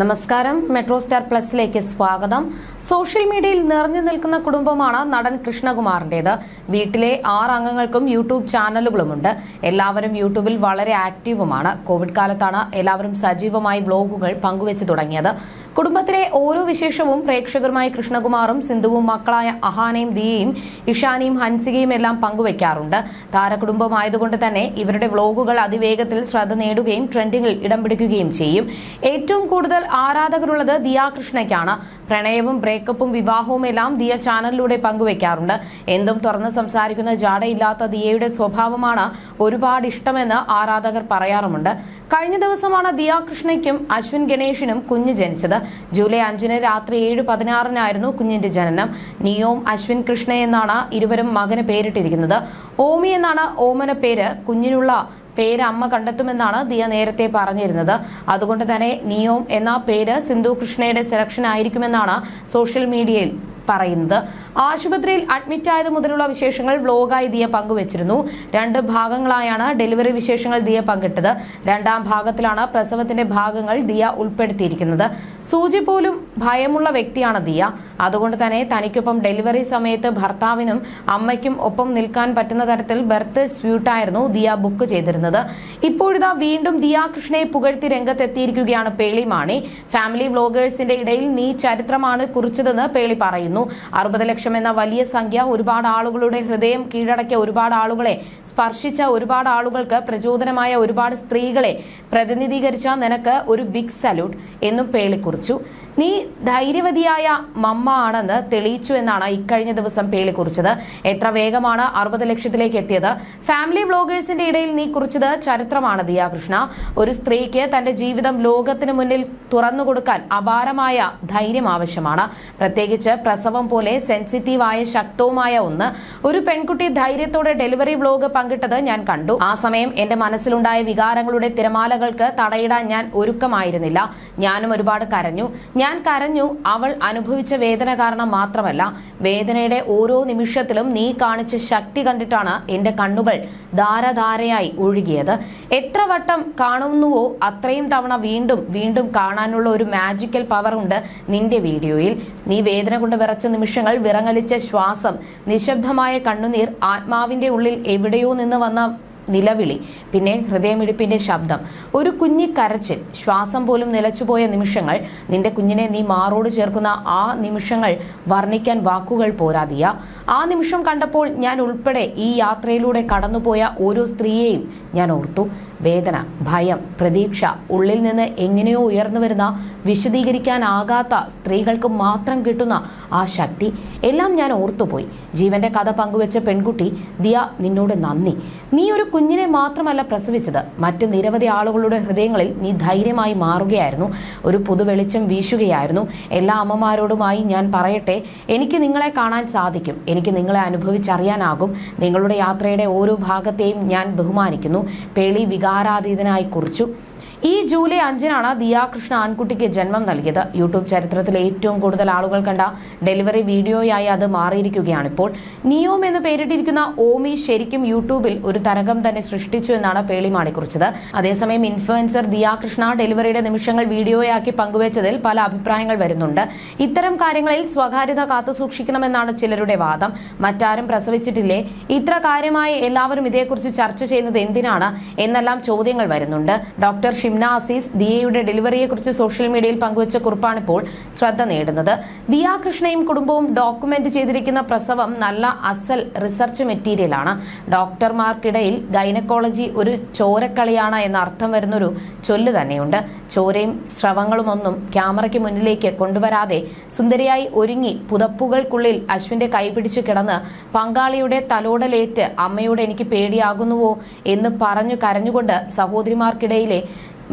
നമസ്കാരം. Metro star പ്ലസിലേക്ക് സ്വാഗതം. Social മീഡിയയിൽ നിറഞ്ഞു നിൽക്കുന്ന കുടുംബമാണ് നടൻ കൃഷ്ണകുമാറിന്റേത്. വീട്ടിലെ ആറ് അംഗങ്ങൾക്കും യൂട്യൂബ് ചാനലുകളുമുണ്ട്. എല്ലാവരും യൂട്യൂബിൽ വളരെ ആക്റ്റീവുമാണ്. കോവിഡ് കാലത്താണ് എല്ലാവരും സജീവമായി വ്ലോഗുകൾ പങ്കുവച്ചു തുടങ്ങിയത്. കുടുംബത്തിലെ ഓരോ വിശേഷവും പ്രേക്ഷകരുമായി കൃഷ്ണകുമാറും സിന്ധുവും മക്കളായ അഹാനയും ദിയയും ഇഷാനിയും ഹൻസികയും എല്ലാം പങ്കുവയ്ക്കാറുണ്ട് താരകുടുംബമായതുകൊണ്ട് തന്നെ ഇവരുടെ വ്ലോഗുകൾ അതിവേഗത്തിൽ ശ്രദ്ധ നേടുകയും ട്രെൻഡിങ്ങിൽ ഇടം പിടിക്കുകയും ചെയ്യും. ഏറ്റവും കൂടുതൽ ആരാധകരുള്ളത് ദിയ കൃഷ്ണയ്ക്കാണ്. പ്രണയവും ബ്രേക്കപ്പും വിവാഹവും എല്ലാം ദിയ ചാനലിലൂടെ പങ്കുവെക്കാറുണ്ട്. എന്തും തുറന്ന് സംസാരിക്കുന്ന ജാടയില്ലാത്ത ദിയയുടെ സ്വഭാവമാണ് ഒരുപാട് ഇഷ്ടമെന്ന് ആരാധകർ പറയാറുമുണ്ട്. കഴിഞ്ഞ ദിവസമാണ് ദിയ കൃഷ്ണയ്ക്കും അശ്വിൻ ഗണേഷിനും കുഞ്ഞ് ജനിച്ചത്. ജൂലൈ അഞ്ചിന് രാത്രി ഏഴ് പതിനാറിനായിരുന്നു കുഞ്ഞിന്റെ ജനനം. നിയോം അശ്വിൻ കൃഷ്ണ എന്നാണ് ഇരുവരും മകന് പേരിട്ടിരിക്കുന്നത്. ഓമി എന്നാണ് ഓമന പേര് കുഞ്ഞിനുള്ള പേര് അമ്മ കണ്ടെത്തുമെന്നാണ് ദിയ നേരത്തെ പറഞ്ഞിരുന്നത്. അതുകൊണ്ട് തന്നെ നിയോം എന്ന പേര് സിന്ധു കൃഷ്ണയുടെ സെലക്ഷൻ ആയിരിക്കുമെന്നാണ് സോഷ്യൽ മീഡിയയിൽ പറയുന്നത്. ആശുപത്രിയിൽ അഡ്മിറ്റ് ആയത് മുതലുള്ള വിശേഷങ്ങൾ വ്ലോഗായി ദിയ പങ്കുവച്ചിരുന്നു. രണ്ട് ഭാഗങ്ങളായാണ് ഡെലിവറി വിശേഷങ്ങൾ ദിയ പങ്കിട്ടത്. രണ്ടാം ഭാഗത്തിലാണ് പ്രസവത്തിന്റെ ഭാഗങ്ങൾ ദിയ ഉൾപ്പെടുത്തിയിരിക്കുന്നത്. സൂചി പോലും ഭയമുള്ള വ്യക്തിയാണ് ദിയ. അതുകൊണ്ട് തന്നെ തനിക്കൊപ്പം ഡെലിവറി സമയത്ത് ഭർത്താവിനും അമ്മയ്ക്കും ഒപ്പം നിൽക്കാൻ പറ്റുന്ന തരത്തിൽ ബർത്ത് സ്യൂട്ടായിരുന്നു ദിയ ബുക്ക് ചെയ്തിരുന്നത്. ഇപ്പോഴിതാ വീണ്ടും ദിയ കൃഷ്ണയെ പുകഴ്ത്തി രംഗത്തെത്തിയിരിക്കുകയാണ് പേളി മാണി ഫാമിലി വ്ലോഗേഴ്സിന്റെ ഇടയിൽ നീ ചരിത്രമാണ് കുറിച്ചതെന്ന് പേളി പറയുന്നു. അറുപത് ലക്ഷം എന്ന വലിയ സംഖ്യ ഒരുപാട് ആളുകളുടെ ഹൃദയം കീഴടക്കിയ ഒരുപാട് ആളുകളെ സ്പർശിച്ച ഒരുപാട് ആളുകൾക്ക് പ്രചോദനമായ ഒരുപാട് സ്ത്രീകളെ പ്രതിനിധീകരിച്ച നിനക്ക് ഒരു ബിഗ് സല്യൂട്ട് എന്നും പേളി കുറിച്ചു നീ ധൈര്യവതിയായ മമ്മ ആണെന്ന് തെളിയിച്ചു എന്നാണ് ഇക്കഴിഞ്ഞ ദിവസം പേളി കുറിച്ചത്. എത്ര വേഗമാണ് അറുപത് ലക്ഷത്തിലേക്ക് എത്തിയത്. ഫാമിലി വ്ലോഗേഴ്സിന്റെ ഇടയിൽ നീ കുറിച്ചത് ചരിത്രമാണ് ദിയാകൃഷ്ണ. ഒരു സ്ത്രീക്ക് തന്റെ ജീവിതം ലോകത്തിന് മുന്നിൽ തുറന്നു കൊടുക്കാൻ അപാരമായ ധൈര്യം ആവശ്യമാണ്. പ്രത്യേകിച്ച് പ്രസവം പോലെ സെൻസിറ്റീവായ ശക്തവുമായ ഒന്ന്. ഒരു പെൺകുട്ടി ധൈര്യത്തോടെ ഡെലിവറി വ്ലോഗ് പങ്കിട്ടത് ഞാൻ കണ്ടു. ആ സമയം എന്റെ മനസ്സിലുണ്ടായ വികാരങ്ങളുടെ തിരമാലകൾക്ക് തടയിടാൻ ഞാൻ ഒരുക്കമായിരുന്നില്ല. ഞാനും ഒരുപാട് കരഞ്ഞു. ഞാൻ കരഞ്ഞു. അവൾ അനുഭവിച്ച വേദന കാരണം മാത്രമല്ല വേദനയുടെ ഓരോ നിമിഷത്തിലും നീ കാണിച്ച ശക്തി കണ്ടിട്ടാണ് എന്റെ കണ്ണുകൾ ധാരധാരയായി ഒഴുകിയത്. എത്ര വട്ടം കാണുന്നുവോ അത്രയും തവണ വീണ്ടും വീണ്ടും കാണാനുള്ള ഒരു മാജിക്കൽ പവർ ഉണ്ട് നിന്റെ വീഡിയോയിൽ. നീ വേദന കൊണ്ട് വിറച്ച നിമിഷങ്ങൾ വിറങ്ങലിച്ച ശ്വാസം നിശബ്ദമായ കണ്ണുനീർ ആത്മാവിന്റെ ഉള്ളിൽ എവിടെയോ നിന്ന് വന്ന നിലവിളി പിന്നെ ഹൃദയമിടിപ്പിന്റെ ശബ്ദം. ഒരു കുഞ്ഞി കരച്ചിൽ ശ്വാസം പോലും നിലച്ചുപോയ നിമിഷങ്ങൾ നിന്റെ കുഞ്ഞിനെ നീ മാറോട് ചേർക്കുന്ന ആ നിമിഷങ്ങൾ വർണിക്കാൻ വാക്കുകൾ പോരാതിയ. ആ നിമിഷം കണ്ടപ്പോൾ ഞാൻ ഉൾപ്പെടെ ഈ യാത്രയിലൂടെ കടന്നുപോയ ഓരോ സ്ത്രീയെയും ഞാൻ ഓർത്തു. വേദന ഭയം പ്രതീക്ഷ ഉള്ളിൽ നിന്ന് എങ്ങനെയോ ഉയർന്നു വരുന്ന വിശദീകരിക്കാനാകാത്ത സ്ത്രീകൾക്ക് മാത്രം കിട്ടുന്ന ആ ശക്തി. എല്ലാം ഞാൻ ഓർത്തുപോയി. ജീവന്റെ കഥ പങ്കുവെച്ച പെൺകുട്ടി ദിയ നിന്നോട് നന്ദി. നീ ഒരു കുഞ്ഞിനെ മാത്രമല്ല പ്രസവിച്ചത്. മറ്റ് നിരവധി ആളുകളുടെ ഹൃദയങ്ങളിൽ നീ ധൈര്യമായി മാറുകയായിരുന്നു. ഒരു പുതുവെളിച്ചം വീശുകയായിരുന്നു. എല്ലാ അമ്മമാരോടുമായി ഞാൻ പറയട്ടെ എനിക്ക് നിങ്ങളെ കാണാൻ സാധിക്കും. എനിക്ക് നിങ്ങളെ അനുഭവിച്ചറിയാനാകും. നിങ്ങളുടെ യാത്രയുടെ ഓരോ ഭാഗത്തെയും ഞാൻ ബഹുമാനിക്കുന്നു. പേളി വികാരാതീതനായി കുറിച്ചു. ഈ ജൂലൈ അഞ്ചിനാണ് ദിയാകൃഷ്ണ ആൺകുട്ടിക്ക് ജന്മം നൽകിയത്. യൂട്യൂബ് ചരിത്രത്തിലെ ഏറ്റവും കൂടുതൽ ആളുകൾ കണ്ട ഡെലിവറി വീഡിയോയായി അത് മാറിയിരിക്കുകയാണ് ഇപ്പോൾ. നിയോം എന്ന് പേരിട്ടിരിക്കുന്ന ഓമി ശരിക്കും യൂട്യൂബിൽ ഒരു തരംഗം തന്നെ സൃഷ്ടിച്ചു എന്നാണ് പേളിമാണി കുറിച്ചത് അതേസമയം ഇൻഫ്ലുവൻസർ ദിയാകൃഷ്ണ ഡെലിവറിയുടെ നിമിഷങ്ങൾ വീഡിയോയാക്കി പങ്കുവച്ചതിൽ പല അഭിപ്രായങ്ങൾ വരുന്നുണ്ട്. ഇത്തരം കാര്യങ്ങളിൽ സ്വകാര്യത കാത്തുസൂക്ഷിക്കണമെന്നാണ് ചിലരുടെ വാദം. മറ്റാരും പ്രസവിച്ചിട്ടില്ലേ? ഇത്ര കാര്യമായി എല്ലാവരും ഇതേക്കുറിച്ച് ചർച്ച ചെയ്യുന്നത് എന്തിനാണ്? എന്നെല്ലാം ചോദ്യങ്ങൾ വരുന്നുണ്ട്. ഡോക്ടർ ഷിംന അസീസ് ദിയയുടെ ഡെലിവറിയെക്കുറിച്ച് സോഷ്യൽ മീഡിയയിൽ പങ്കുവച്ച കുറിപ്പാണിപ്പോൾ ശ്രദ്ധ നേടുന്നത്. ദിയ കൃഷ്ണയും കുടുംബവും ഡോക്യുമെന്റ് ചെയ്തിരിക്കുന്ന പ്രസവം നല്ല അസൽ റിസർച്ച് മെറ്റീരിയലാണ്. ഡോക്ടർമാർക്കിടയിൽ ഗൈനക്കോളജി ഒരു ചോരക്കളിയാണ് എന്ന അർത്ഥം വരുന്നൊരു ചൊല്ല് തന്നെയുണ്ട്. ചോരയും സ്രവങ്ങളുമൊന്നും ക്യാമറയ്ക്ക് മുന്നിലേക്ക് കൊണ്ടുവരാതെ സുന്ദരിയായി ഒരുങ്ങി പുതപ്പുകൾക്കുള്ളിൽ അശ്വിന്റെ കൈപിടിച്ചു കിടന്ന് പങ്കാളിയുടെ തലോടലേറ്റ് അമ്മയോട് എനിക്ക് പേടിയാകുന്നുവോ? എന്ന് പറഞ്ഞു കരഞ്ഞുകൊണ്ട് സഹോദരിമാർക്കിടയിലെ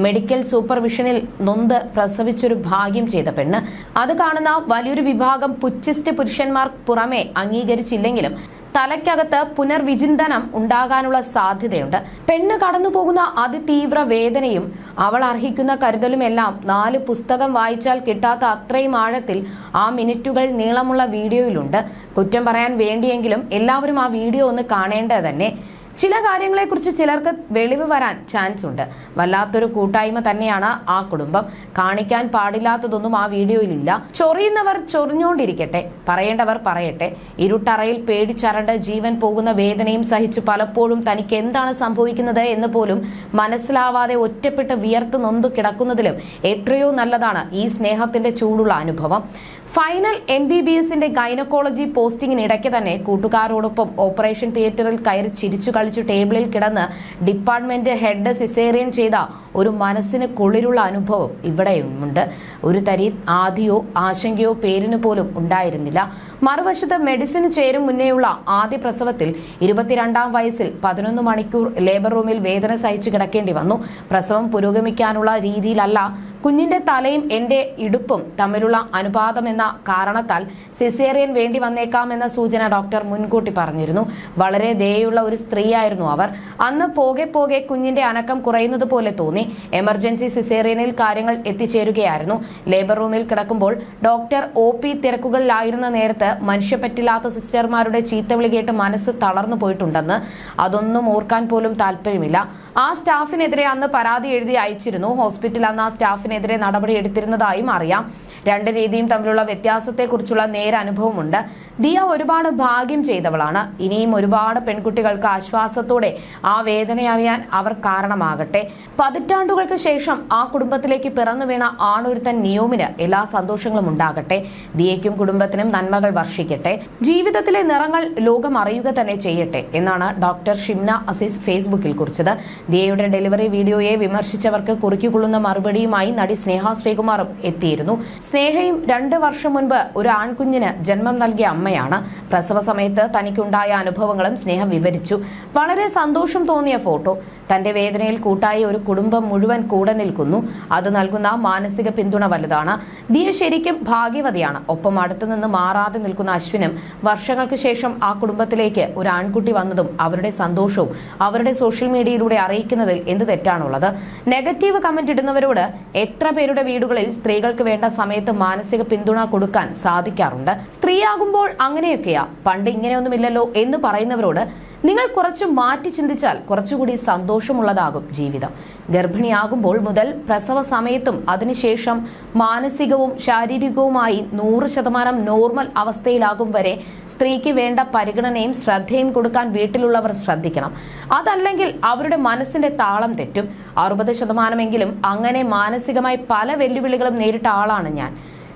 മെഡിക്കൽ സൂപ്പർവിഷനിൽ നൊന്ത് പ്രസവിച്ചൊരു ഭാഗ്യം ചെയ്ത പെണ്ണ്. അത് കാണുന്ന വലിയൊരു വിഭാഗം പുച്ഛിസ്റ്റ് പുരുഷന്മാർ പുറമെ അംഗീകരിച്ചില്ലെങ്കിലും തലയ്ക്കകത്ത് പുനർവിചിന്തനം ഉണ്ടാകാനുള്ള സാധ്യതയുണ്ട്. പെണ്ണ് കടന്നുപോകുന്ന അതിതീവ്ര വേദനയും അവൾ അർഹിക്കുന്ന കരുതലുമെല്ലാം നാല് പുസ്തകം വായിച്ചാൽ കിട്ടാത്ത അത്രയും ആഴത്തിൽ ആ മിനിറ്റുകൾ നീളമുള്ള വീഡിയോയിലുണ്ട്. കുറ്റം പറയാൻ വേണ്ടിയെങ്കിലും എല്ലാവരും ആ വീഡിയോ ഒന്ന് കാണേണ്ടത് തന്നെ. ചില കാര്യങ്ങളെക്കുറിച്ച് ചിലർക്ക് വെളിവ് വരാൻ ചാൻസ് ഉണ്ട്. വല്ലാത്തൊരു കൂട്ടായ്മ തന്നെയാണ് ആ കുടുംബം. കാണിക്കാൻ പാടില്ലാത്തതൊന്നും ആ വീഡിയോയിലില്ല. ചൊറിയുന്നവർ ചൊറിഞ്ഞോണ്ടിരിക്കട്ടെ. പറയേണ്ടവർ പറയട്ടെ. ഇരുട്ടറയിൽ പേടിച്ചരണ്ട് ജീവൻ പോകുന്ന വേദനയും സഹിച്ച് പലപ്പോഴും തനിക്ക് എന്താണ് സംഭവിക്കുന്നത് എന്ന് പോലും മനസ്സിലാവാതെ ഒറ്റപ്പെട്ട് വിയർത്ത് നൊന്തു കിടക്കുന്നതിലും എത്രയോ നല്ലതാണ് ഈ സ്നേഹത്തിന്റെ ചൂടുള്ള അനുഭവം. ഫൈനൽ എം ബി ബി എസിന്റെ ഗൈനക്കോളജി പോസ്റ്റിംഗിനിടയ്ക്ക് തന്നെ കൂട്ടുകാരോടൊപ്പം ഓപ്പറേഷൻ തിയേറ്ററിൽ കയറി ചിരിച്ചു കളിച്ചു ടേബിളിൽ കിടന്ന് ഡിപ്പാർട്ട്മെന്റ് ഹെഡ് സിസേറിയൻ ചെയ്ത ഒരു മനസ്സിന് കുളിരുള്ള അനുഭവം ഇവിടെയുമുണ്ട്. ഒരു തരി ആദിയോ ആശങ്കയോ പേരിന് പോലും ഉണ്ടായിരുന്നില്ല. മറുവശത്ത് മെഡിസിന് ചേരും മുന്നേയുള്ള ആദ്യ പ്രസവത്തിൽ ഇരുപത്തിരണ്ടാം വയസ്സിൽ പതിനൊന്ന് മണിക്കൂർ ലേബർ റൂമിൽ വേദന സഹിച്ചു കിടക്കേണ്ടി വന്നു. പ്രസവം പുരോഗമിക്കാനുള്ള രീതിയിലല്ല കുഞ്ഞിന്റെ തലയും എന്റെ ഇടുപ്പും തമ്മിലുള്ള അനുപാതം എന്ന കാരണത്താൽ സിസേറിയൻ വേണ്ടി വന്നേക്കാമെന്ന സൂചന ഡോക്ടർ മുൻകൂട്ടി പറഞ്ഞിരുന്നു. വളരെ ദയുള്ള ഒരു സ്ത്രീയായിരുന്നു അവർ. അന്ന് പോകെ പോകെ കുഞ്ഞിന്റെ അനക്കം കുറയുന്നത് പോലെ തോന്നി. എമർജൻസി സിസേറിയനിൽ കാര്യങ്ങൾ എത്തിച്ചേരുകയായിരുന്നു. ലേബർ റൂമിൽ കിടക്കുമ്പോൾ ഡോക്ടർ ഒ പി തിരക്കുകളിലായിരുന്ന നേരത്ത് മനുഷ്യപ്പറ്റില്ലാത്ത സിസ്റ്റർമാരുടെ ചീത്തവിളി വിളികേട്ട് മനസ്സ് തളർന്നു പോയിട്ടുണ്ടെന്ന്. അതൊന്നും ഓർക്കാൻ പോലും താല്പര്യമില്ല. ആ സ്റ്റാഫിനെതിരെ അന്ന് പരാതി എഴുതി അയച്ചിരുന്നു. ഹോസ്പിറ്റൽ അന്ന് ആ സ്റ്റാഫിനെതിരെ നടപടി എടുത്തിരുന്നതായും അറിയാം. രണ്ട് രീതിയും തമ്മിലുള്ള വ്യത്യാസത്തെക്കുറിച്ചുള്ള നേരനുഭവമുണ്ട്. ദിയ ഒരുപാട് ഭാഗ്യം ചെയ്തവളാണ്. ഇനിയും ഒരുപാട് പെൺകുട്ടികൾക്ക് ആശ്വാസത്തോടെ ആ വേദന അറിയാൻ അവർ കാരണമാകട്ടെ. പതിറ്റാണ്ടുകൾക്ക് ശേഷം ആ കുടുംബത്തിലേക്ക് പിറന്നു വീണ ആണൊരുത്തൻ നിയോമിന് എല്ലാ സന്തോഷങ്ങളും ഉണ്ടാകട്ടെ. ദിയയ്ക്കും കുടുംബത്തിനും നന്മകൾ വർഷിക്കട്ടെ. ജീവിതത്തിലെ നിറങ്ങൾ ലോകം അറിയുക തന്നെ ചെയ്യട്ടെ എന്നാണ് ഡോക്ടർ ഷിംന അസീസ് ഫേസ്ബുക്കിൽ കുറിച്ചത്. ദിയയുടെ ഡെലിവറി വീഡിയോയെ വിമർശിച്ചവർക്ക് കുറുക്കിക്കൊള്ളുന്ന മറുപടിയുമായി നടി സ്നേഹ ശ്രീകുമാറും എത്തിയിരുന്നു. സ്നേഹയും രണ്ട് വർഷം മുൻപ് ഒരു ആൺകുഞ്ഞിന് ജന്മം നൽകിയ അമ്മയാണ്. പ്രസവ സമയത്ത് തനിക്കുണ്ടായ അനുഭവങ്ങളും സ്നേഹം വിവരിച്ചു. വളരെ സന്തോഷം തോന്നിയ ഫോട്ടോ. തന്റെ വേദനയിൽ കൂട്ടായി ഒരു കുടുംബം മുഴുവൻ കൂടെ നിൽക്കുന്നു. അത് നൽകുന്ന മാനസിക പിന്തുണ വലുതാണ്. ദിയ ശരിക്കും ഭാഗ്യവതിയാണ്. ഒപ്പം അടുത്തുനിന്ന് മാറാതെ നിൽക്കുന്ന അശ്വിനും വർഷങ്ങൾക്ക് ശേഷം ആ കുടുംബത്തിലേക്ക് ഒരു ആൺകുട്ടി വന്നതും അവരുടെ സന്തോഷവും അവരുടെ സോഷ്യൽ മീഡിയയിലൂടെ അറിയിക്കുന്നതിൽ എന്ത് തെറ്റാണുള്ളത്? നെഗറ്റീവ് കമന്റ് ഇടുന്നവരോട് എത്ര പേരുടെ വീടുകളിൽ സ്ത്രീകൾക്ക് വേണ്ട സമയത്ത് മാനസിക പിന്തുണ കൊടുക്കാൻ സാധിക്കാറുണ്ട്? സ്ത്രീയാകുമ്പോൾ അങ്ങനെയൊക്കെയാ. പണ്ട് ഇങ്ങനെയൊന്നുമില്ലല്ലോ എന്ന് പറയുന്നവരോട് നിങ്ങൾ കുറച്ച് മാറ്റി ചിന്തിച്ചാൽ കുറച്ചുകൂടി സന്തോഷമുള്ളതാകും ജീവിതം. ഗർഭിണിയാകുമ്പോൾ മുതൽ പ്രസവ സമയത്തും അതിനുശേഷം മാനസികവും ശാരീരികവുമായി നൂറ് ശതമാനം നോർമൽ അവസ്ഥയിലാകും വരെ സ്ത്രീക്ക് വേണ്ട പരിഗണനയും ശ്രദ്ധയും കൊടുക്കാൻ വീട്ടിലുള്ളവർ ശ്രദ്ധിക്കണം. അതല്ലെങ്കിൽ അവരുടെ മനസ്സിന്റെ താളം തെറ്റും. അറുപത് ശതമാനമെങ്കിലും അങ്ങനെ മാനസികമായി പല വെല്ലുവിളികളും നേരിട്ട ആളാണ് ഞാൻ.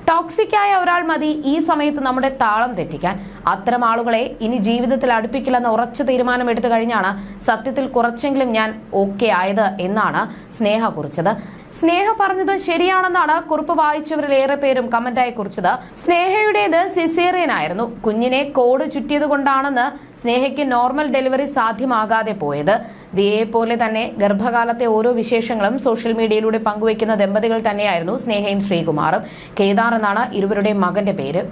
ടോക്സിക്കായ ഒരാൾ മതി ഈ സമയത്ത് നമ്മുടെ താളം തെറ്റിക്കാൻ. അത്തരം ആളുകളെ ഇനി ജീവിതത്തിൽ അടുപ്പിക്കില്ലെന്ന ഉറച്ച തീരുമാനം എടുത്തു കഴിഞ്ഞാണ് സത്യത്തിൽ കുറച്ചെങ്കിലും ഞാൻ ഓക്കെ ആയത് എന്നാണ് സ്നേഹ കുറിച്ചത്. സ്നേഹ പറഞ്ഞത് ശരിയാണെന്നാണ് കുറിപ്പ് വായിച്ചവരിൽ ഏറെ പേരും കമന്റായി കുറിച്ചത്. സ്നേഹയുടേത് സിസേറിയൻ ആയിരുന്നു. കുഞ്ഞിനെ കോഡ് ചുറ്റിയത് കൊണ്ടാണെന്ന് സ്നേഹയ്ക്ക് നോർമൽ ഡെലിവറി സാധ്യമാകാതെ പോയത്. ദിയെ പോലെ തന്നെ ഗർഭകാലത്തെ ഓരോ വിശേഷങ്ങളും സോഷ്യൽ മീഡിയയിലൂടെ പങ്കുവയ്ക്കുന്ന ദമ്പതികൾ തന്നെയായിരുന്നു സ്നേഹയും ശ്രീകുമാറും. കേദാർ എന്നാണ് ഇരുവരുടെയും മകന്റെ പേര്.